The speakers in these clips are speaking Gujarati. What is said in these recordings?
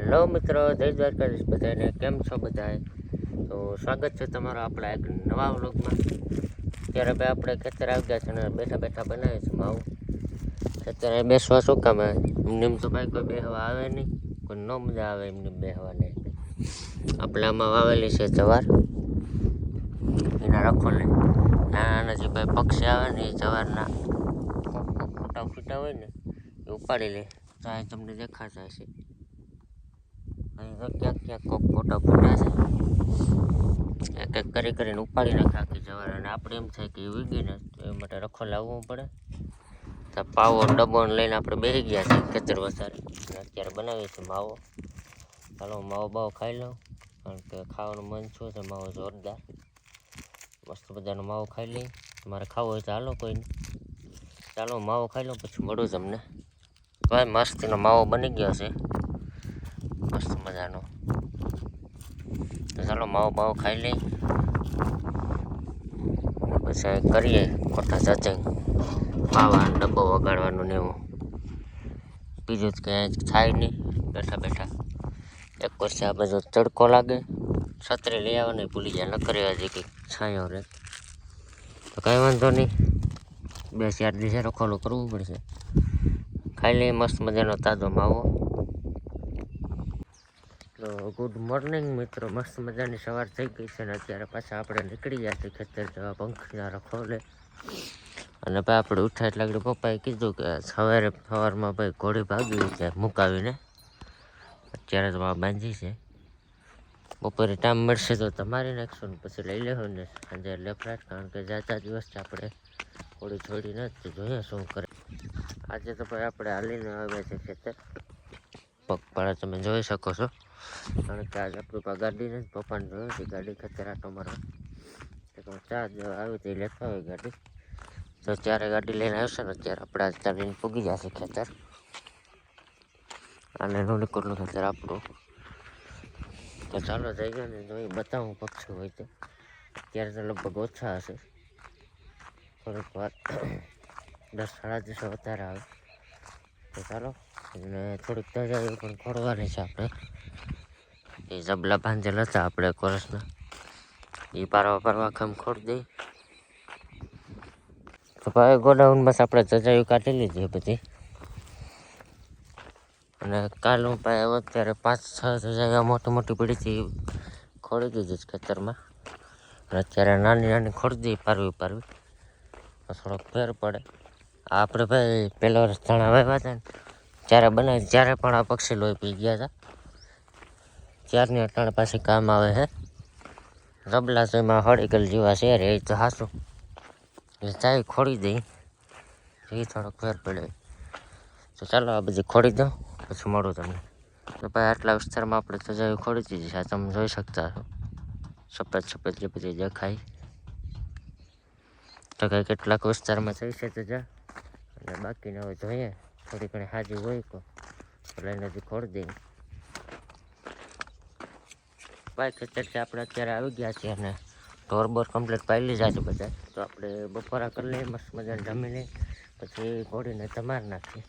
હેલો મિત્રો, જય દ્વારકાધીશ બધાને. કેમ છો બધાએ તો સ્વાગત છે તમારા આપણા એક નવા વ્લોગમાં. ત્યારે ભાઈ આપણે ખેતર આવી ગયા છે અને બેઠા બેઠા બનાવીએ છીએ માવું. અત્યારે બેસવા શું કામ આવે? એમનેમ તો ભાઈ કોઈ બેહવા આવે નહીં. કોઈ ન મજા આવે એમને બેહવાને. આપણે આમાં વાવેલી છે જવાર. એના રખોલે. નાના નાના જે ભાઈ પક્ષી આવે ને એ જવારના ખોટા ફૂટા હોય ને, એ ઉપાડી લે. તો તમને દેખાતા હશે અહીં ક્યાંક ક્યાંક કોક ફોટા ફૂટા છે. એક એક કરી કરીને ઉપાડી નાખે આખી જવાર અને આપણે એમ થાય કે વીગી ને તો એ માટે રખો લાવવો પડે. તો પાવો ડબ્બો લઈને આપણે બેસી ગયા છે ખેતર વસારે. અત્યારે બનાવીએ છીએ માવો. ચાલો માવો બાવો ખાઈ લઉં. કારણ કે ખાવાનું મન છું છે માવો જોરદાર. મસ્ત બધાનો માવો ખાઈ લઈ તમારે ખાવો હોય તો હાલો કોઈને. ચાલો માવો ખાઈ લઉં, પછી મળું તમને. ભાઈ મસ્તીનો માવો બની ગયો છે. મજાનો તો ચાલો માવો બાવો ખાઈ લઈ. પછી કરીએ ખોટા સચિંગ પાવા ડબ્બો વગાડવાનું ને એવું. બીજું જ ક્યાંય થાય નહીં. બેઠા બેઠા. એક પછી આ બાજુ તડકો લાગે. છત્રી લઈ આવે ને ભૂલી જાય. ન કરે હજી કંઈક છાંયો રહે. તો કાંઈ વાંધો નહીં. બે ચાર દિવસે રખોલું કરવું પડશે. ખાઈ લઈએ, મસ્ત મજાનો તાજો માવો. તો ગુડ મોર્નિંગ મિત્રો. મસ્ત મજાની સવાર થઈ ગઈ છે ને અત્યારે પાછા આપણે નીકળી ગયા છીએ ખેતર જવા પંખીના રખોલે. અને ભાઈ આપણે ઉઠ્યા એટલે આગળ પપ્પાએ કીધું કે સવારે સવારમાં ભાઈ ઘોડી ભાગી છે મુકાવીને. અત્યારે તો બાંધી છે. બપોરે ટાઈમ મળશે તો તમારી નાખશું ને પછી લઈ લેવું ને સાંજે લેફરાટ કારણ કે જાતા દિવસ આપણે. ઘોડી છોડી નથી જોઈએ શું કરે. આજે તો ભાઈ આપણે હાલીને આવ્યા છે ખેતર. પગપાળા તમે જોઈ શકો છો. કારણ કે આજે આપણી પાસે ગાડી નથી પપ્પાને જોયું છે ગાડી ખેતર આટો મારવા ચા આવી હતી લેતા હોય ગાડી. તો ત્યારે ગાડી લઈને આવશે ને ત્યારે આપણે આજ ચાલીને પૂગી જશે ખેતર. અને નુલિકોટનું ખેતર આપણું. તો ચાલો જઈ ગયો ને જોઈ બતાવું પક્ષી હોય તો. અત્યારે તો લગભગ ઓછા હશે. થોડીક વાર દસ સાડા દસ વધારે આવે. તો ચાલો. અને થોડીક તજાઈ પણ ખોરવાની છે આપણે. એ જબલા ભાંજેલ હતા આપણે એક વર્ષના એ પારવા પારવા ખમ ખોર દઈ. તો ભાઈ ગોડાઉનમાં આપણે જજાયું કાઢી લીધી બધી. અને કાલ હું પાસે અત્યારે પાંચ છ જજાયા મોટી મોટી પડી ખોડી દીધી છે ખેતરમાં. અને અત્યારે નાની નાની ખોડી દઈ પારવી પારવી. થોડોક ફેર પડે. આપણે ભાઈ પહેલા વર્ષ વાવ્યા હતા ને જ્યારે બને જ્યારે પણ આ પક્ષી લોહી પી ગયા હતા. ત્યારની અટાણ પાસે કામ આવે છે રબલા હળીકલ જેવા છે રે તો હાસું એ ચાય ખોડી દઈ. એ થોડોક ફેર પડે. તો ચાલો આ બધી ખોડી દઉં, પછી મળું તમને. તો ભાઈ આટલા વિસ્તારમાં આપણે સજાવી ખોડી દીધી છે તમે જોઈ શકતા છો સફેદ સફેદ જે બધી દેખાય. તો કંઈ કેટલાક વિસ્તારમાં થઈ છે. તો જા અને બાકીને હવે જોઈએ થોડી ઘણી હાજી હોય તો લઈને હજી ખોડી દઈએ ભાઈ ખેતરથી આપણે અત્યારે આવી ગયા છીએ અને ઢોર બોર કમ્પ્લીટ પાઈ લીધા છે બધા. તો આપણે બપોરા કરી લઈએ, મસ્ત મજાને જમી લઈએ પછી ઘોડીને તમાર નાખીએ.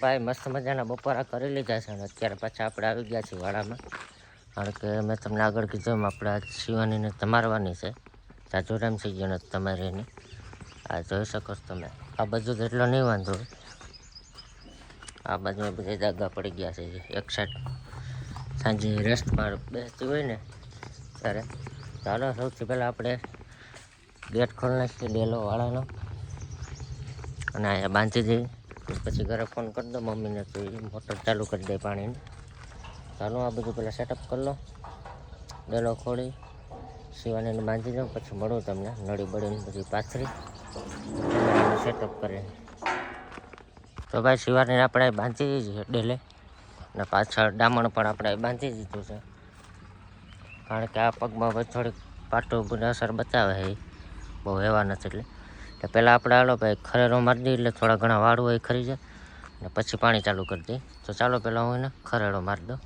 ભાઈ, મસ્ત મજાના બપોરા કરી લીધા છે અને અત્યારે પાછા આપણે આવી ગયા છીએ વાડામાં. કારણ કે મેં તમને આગળ કીધું એમ, આપણે આ શિવાનીને તમારવાની છે. જાજુરામ થઈ ગયો નથી તમારી એની. આ જોઈ શકો છો તમે. આ બધું જ એટલો નહીં વાંધો આ બાજુમાં બધા દાગા પડી ગયા છે. એક સાઈડ સાંજે રેસ્ટમાં બેસતી હોય ને, ત્યારે ચાલો સૌથી પહેલાં આપણે ગેટ ખોલી નાખીએ ડેલો વાળાનો. અને અહીંયા બાંધી દઈએ. પછી ઘરે ફોન કરી દો, મમ્મીને તો એ મોટર ચાલુ કરી દે પાણીની. ચાલો આ બધું પહેલાં સેટઅપ કરી લો. ડેલો ખોલી સીવાને બાંધી દઉં પછી મળું તમને. નળી બળીને પછી પાથરી. સેટઅપ કરે. તો ભાઈ શિવાને આપણે બાંધી જ ડેલે. અને પાછળ ડામણ પણ આપણે બાંધી દીધું છે. કારણ કે આ પગમાં થોડીક પાટું અસર બતાવે છે. બહુ એવા નથી એટલે. એટલે પહેલાં આપણે હાલો ભાઈ ખરેરો મારી દઈએ એટલે થોડા ઘણા વાળું હોય ખરી જાય. અને પછી પાણી ચાલુ કરી દઈએ. તો ચાલો પહેલાં હું એને ખરેડો મારી દઉં.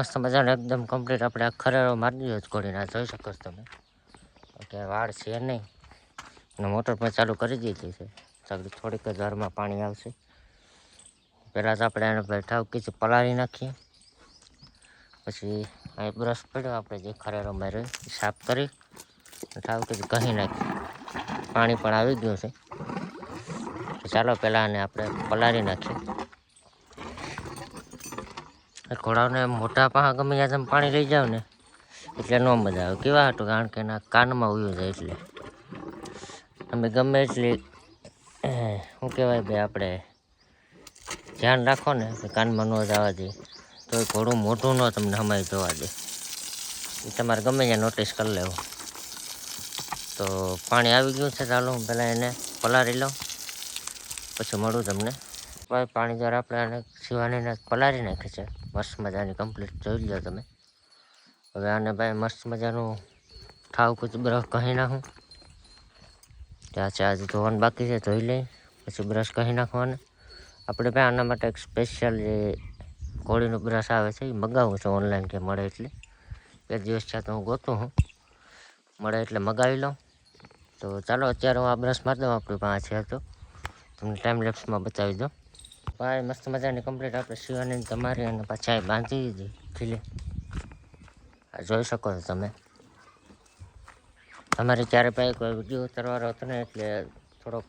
મસ્ત મજાનો એકદમ કમ્પ્લીટ આપણે આ ખરેરો મારી દીધો જ જોઈ શકો છો તમે. ઓકે વાળ છે નહીં. અને મોટર પણ ચાલુ કરી દીધી છે. સગડી થોડીક જ વારમાં પાણી આવશે. પહેલાં તો આપણે એને બેઠા કીધું પલાળી નાખીએ. પછી અહીં બ્રશ પડ્યો, આપણે જે ખરેરો માર્યો સાફ કરી ઠાવ કીધું કહી નાખીએ. પાણી પણ આવી ગયું છે. ચાલો પહેલાં આને આપણે પલાળી નાખીએ. ઘોડાઓને મોટા પાહા ગમે ત્યાં તમે પાણી લઈ જાઓ ને, એટલે ન મજા આવે. કેવા હતું કારણ કે એના કાનમાં ઉયું જાય એટલે. તમે ગમે એટલી શું કહેવાય ભાઈ આપણે, ધ્યાન રાખો ને કે કાનમાં ન જવા દે. તો એ ઘોડું મોટું ન તમને હમાય જોવા દે. એ તમારે ગમે ત્યાં નોટિસ કરી લેવું. તો પાણી આવી ગયું છે ચાલો હું પહેલાં એને પલાળી લઉં. પછી મળું તમને. પાણી દ્વારા આપણે આને શિવાનીને પલાળી નાખી છે. મસ્ત મજાની કમ્પ્લીટ જોઈ લો તમે. હવે આને ભાઈ મસ્ત મજાનું ઠાવ કુચ બ્રશ કહી નાખું. ત્યાં છે, આજે ધોવાનું બાકી છે, ધોઈ લઈ, પછી બ્રશ કહી નાખવાને. આપણે ભાઈ આના માટે એક સ્પેશિયલ જે ઘોડીનું બ્રશ આવે છે, એ મગાવું છું ઓનલાઈન કે મળે એટલે. બે દિવસ છે તો હું ગોતું હું મળે એટલે મગાવી લઉં. તો ચાલો, અત્યારે હું આ બ્રશ મારી દઉં, આપણી પાસે હતો તમને ટાઈમ લેપ્સમાં બતાવી દઉં. ભાઈ, મસ્ત મજાની કમ્પ્લીટ આપણે શિવાની તમારી અને પાછા બાંધી દીધી, ખીલી. આ જોઈ શકો છો તમે. તમારે ક્યારે ભાઈ કોઈ વીડિયો ઉતારવાનો હતો ને એટલે થોડોક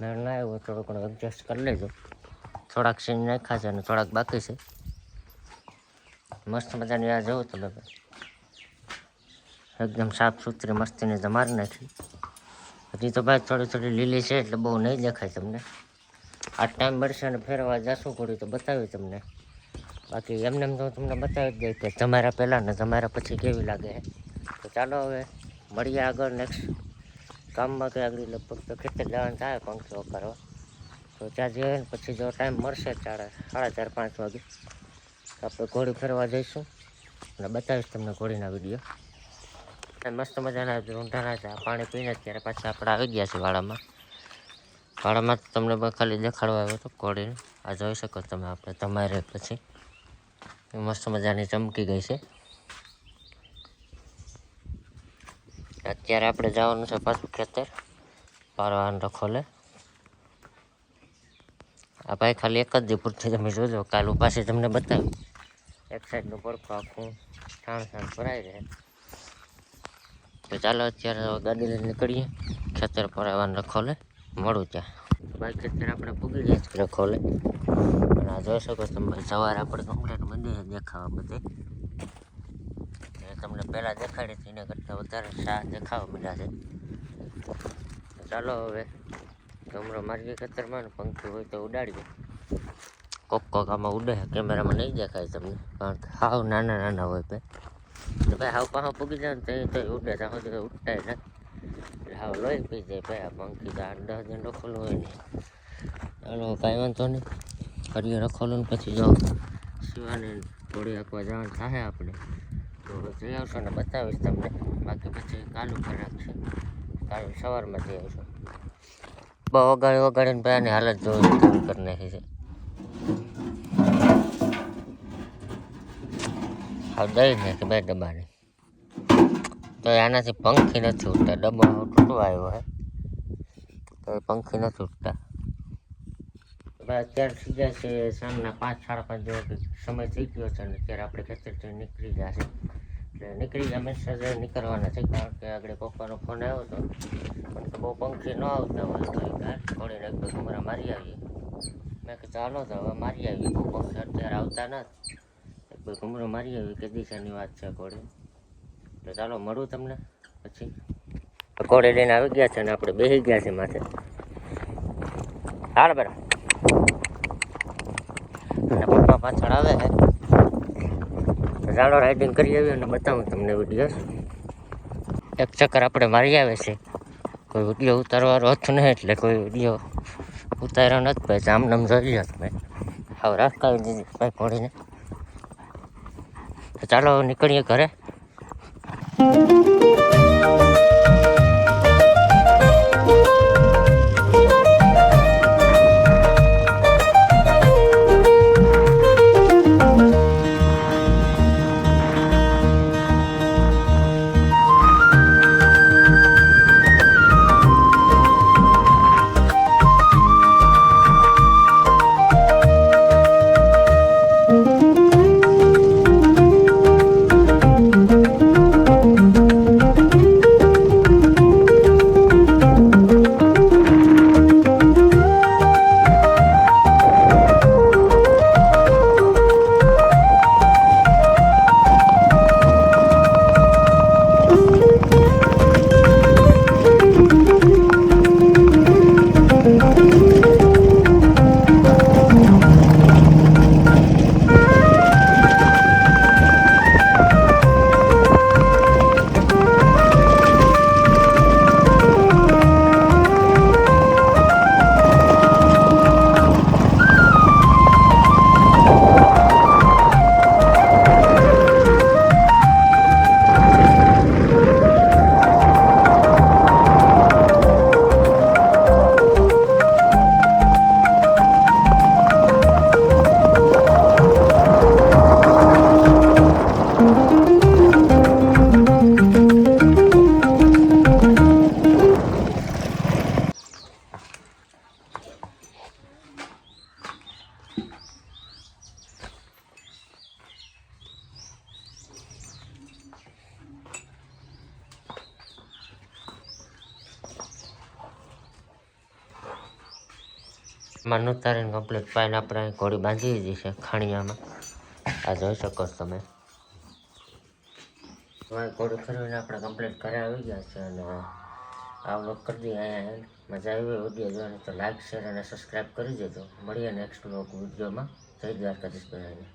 મેળ ના આવ્યો થોડો ઘણું એડજસ્ટ કરી લેજો. થોડાક સીન નાખ્યા છે અને થોડાક બાકી છે. મસ્ત મજાની આ જવું તમે ભાઈ. એકદમ સાફ સુથરી મસ્તીને જમારી નાખી. હજી તો ભાઈ થોડી થોડી લીલી છે એટલે બહુ નહીં દેખાય તમને. આ ટાઈમ અને ફેરવા જાશું પડ્યું તો બતાવ્યું તમને. બાકી એમને એમ તો તમને બતાવી દઈ કે તમારા પહેલાં ને તમારા પછી કેવી લાગે તો ચાલો હવે, મળીએ આગળ નેક્સ્ટ કામમાં કે આગળ લગભગ તો ખેતર જવાનું થાય પંખીઓ કરવા તો ત્યાં જઈએ ને પછી જો ટાઈમ મળશે ચાર સાડા ચાર, પાંચ વાગે આપણે ઘોડી ફેરવા જઈશું. અને બતાવીશ તમને ઘોડીના વીડિયો. મસ્ત મજાના છે પાણી પીને ત્યારે પાછા આપણે આવી ગયા છે વાડામાં. તો તમને ખાલી દેખાડવા આવ્યો હતો કોળીને આ જોઈ શકો તમે આપણે તમારે પછી. મસ્ત મજાની ચમકી ગઈ છે. અત્યારે આપણે જવાનું છે પાછું ખેતર. પારવાન રખોલે આ ભાઈ ખાલી એક જ દી તમે જોજો, કાલ પાછી તમને બતાવ્યું એક સાઈડનું પડખું આખું છાણ છાણ ભરાઈ રહે. તો ચાલો અત્યારે ગાડી લઈને નીકળીએ. ખેતર પરાવવાનું રખોલે મળું ત્યાં. ભાઈ ખેતર આપણે પૂગી જાય છે ખોલે. પણ આ જોઈ શકો તમે સવારે આપણે કમ્પ્લેટ મંદિર દેખાવા બધે. તમને પહેલાં દેખાડી હતી એના કરતાં વધારે શાહ દેખાવા મળ્યા છે. ચાલો હવે ગમરો મારી ખેતરમાં પંખી હોય તો ઉડાડીએ. કોક કોક આમાં ઉડે કેમેરામાં નહીં દેખાય તમને. પણ હાવ નાના નાના હોય ભાઈ તો ભાઈ હાવ પાછા પૂગી જાય ને તો તો ઉડે ત્યાં સુધી તો ઉડતાય નથી હાવ લોહી પી જાય ભાઈ પંખી તો આઠ દસ જણ રખોલું હોય ને. ચાલો કાંઈ વાંધો નહીં. કરીએ રખોલું ને પછી જો શિવાને થોડી આપવા જવાનું થાય આપણે. તો જઈ આવશો ને બતાવીશ તમને. બાકી પછી કાલ ઉપર રાખશે. કાલ સવારમાં જઈ આવશો. બહુ વગાડી વગાડીને ભાઈની હાલત જોઈ કરી નાખી છે. હા દઈ કે બે ડબ્બાની તો આનાથી પંખી નથી ઉઠતા ડબ્બો આવ્યો હે. તો એ પંખી નથી ભાઈ અત્યારે થઈ ગયા છે સાંજના પાંચ, સાડા પાંચ જેવો સમય થઈ ગયો છે અને અત્યારે આપણે ખેતરથી નીકળી ગયા છે. એટલે નીકળી ગયા મેસેજ નીકળવાના છે, કારણ કે આગળ પપ્પાનો ફોન આવ્યો હતો. પણ તો બહુ પંખી ન આવતા હોય તો ગાઢ છોડીને એક બે ઘુમરા મારી આવીએ. મેં કે ચાલો તો હવે મારી આવીએ. બહુ પંખી અત્યારે આવતા નથી. એક બે ઘુમરો મારી આવી કે, દિશાની વાત છે ઘોડી તો ચાલો, મળું તમને પછી. ઘોડે લઈને આવી ગયા છે અને આપણે બેસી ગયા છે માથે. હાલ બરા અને પપ્પા પાછળ આવે છે. ચાલો રાઇડિંગ કરી આવી અને બતાવું તમને વીડિયો એક ચક્કર આપણે મારી આવે છે. કોઈ વીડિયો ઉતારવાનો હતો નહીં, એટલે કોઈ વીડિયો ઉતાર્યો નથી પછી આમ નામ જોઈ લો તમે હવે રાખી દીધી ભાઈ ઘોડીને ચાલો, નીકળીએ ઘરે. Thank you. માં ઉતારીને કમ્પ્લીટ પાઈને આપણે ઘોડી બાંધી દીધી છે ખાણિયામાં. આ જોઈ શકો છો તમે. ઘોડી ફેરવીને આપણે કમ્પ્લીટ ઘરે આવી ગયા છે અને આ વ્લોગ કરી દઈએ અહીંયા મજા આવી હોય વીડિયો જોવાની તો લાઈક શેર અને સબસ્ક્રાઈબ કરી દેજો. મળીએ નેક્સ્ટ વ્લોગ વિડીયોમાં. જય દ્વારકાધીશ બધાને.